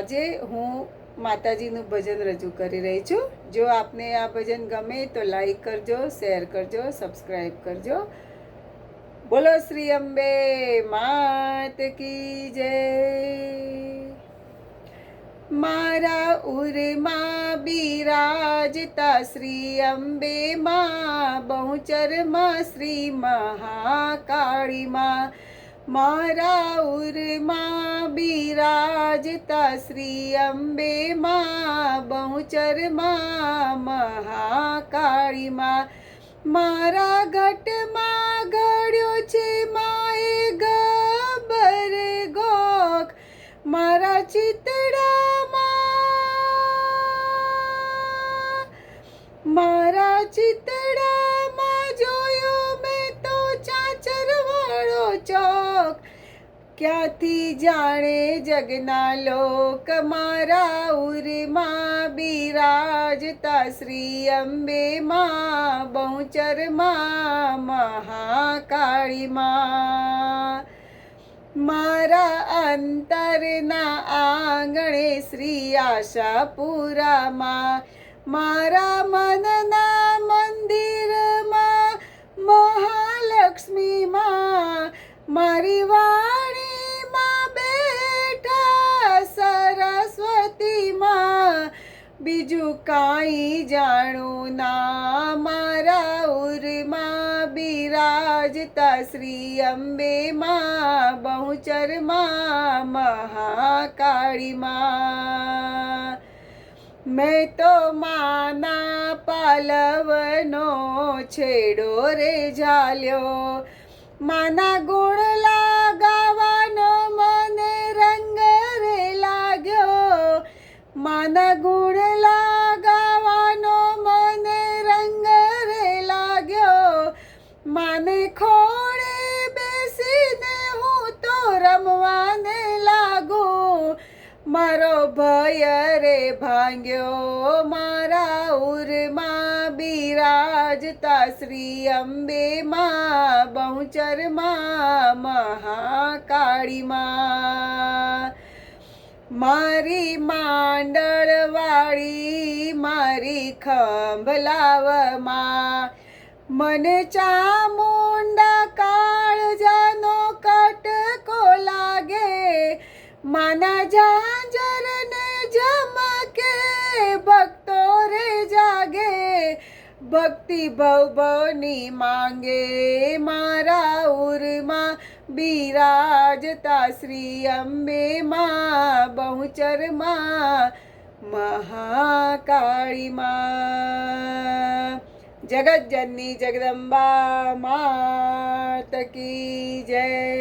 આજે હું માતાજીનું ભજન રજૂ કરી રહી છું. જો આપને આ ભજન ગમે તો લાઈક કરજો શેર કરજો સબસ્ક્રાઈબ કરજો. બોલો શ્રી અંબે, માત કી જય. મારા ઉરમાં બિરાજતા શ્રી અંબે, માં બહુચરમાં શ્રી મહાકાળીમાં. મારા ઉરમાં બિરાજતા શ્રી અંબે માં, બહુચરમાં મહાકાળીમાં. મારા ઘટમાં ઘડ્યો છે માએ ગબર ગોખ, મારા ચિતડામાં મારા ચિતડામાં જોયો મેં તો ચાચર વાળો ચોક. ક્યાંથી જાણે જગના લોક? મારા ઉરમાં બિરાજતા શ્રી અંબે માં બહુચરમાં, મહાકાળીમાં. મારા અંતરના આંગણે શ્રી આશાપુરામાં, મારા મનના મંદિરમાં, મહાલક્ષ્મીમાં, મારી વાણીમાં બીજું કાંઈ જાણું ના. મારા ઉરમાં બિરાજતા શ્રી અંબે માં, બહુચરમાં મહાકાળીમાં. મેં તો માના પાલવનો છેડો રે ઝાલ્યો. માના ગુણ મારો ભય રે ભાંગ્યો, મારા ઉરમાં બિરાજતા શ્રી અંબે માં બહુચરમાં, મહાકાળીમાં. મારી માંડળવાળી, મારી ખંભલાવમાં, મન ચામુંડા ભક્તિ ભવ ભવની માંગે મારા ઉરમાં. બિરાજતા શ્રી અંબે માં બહુચરમાં, મહાકાળીમાં. જગતજનની જગદંબા માતકી જય.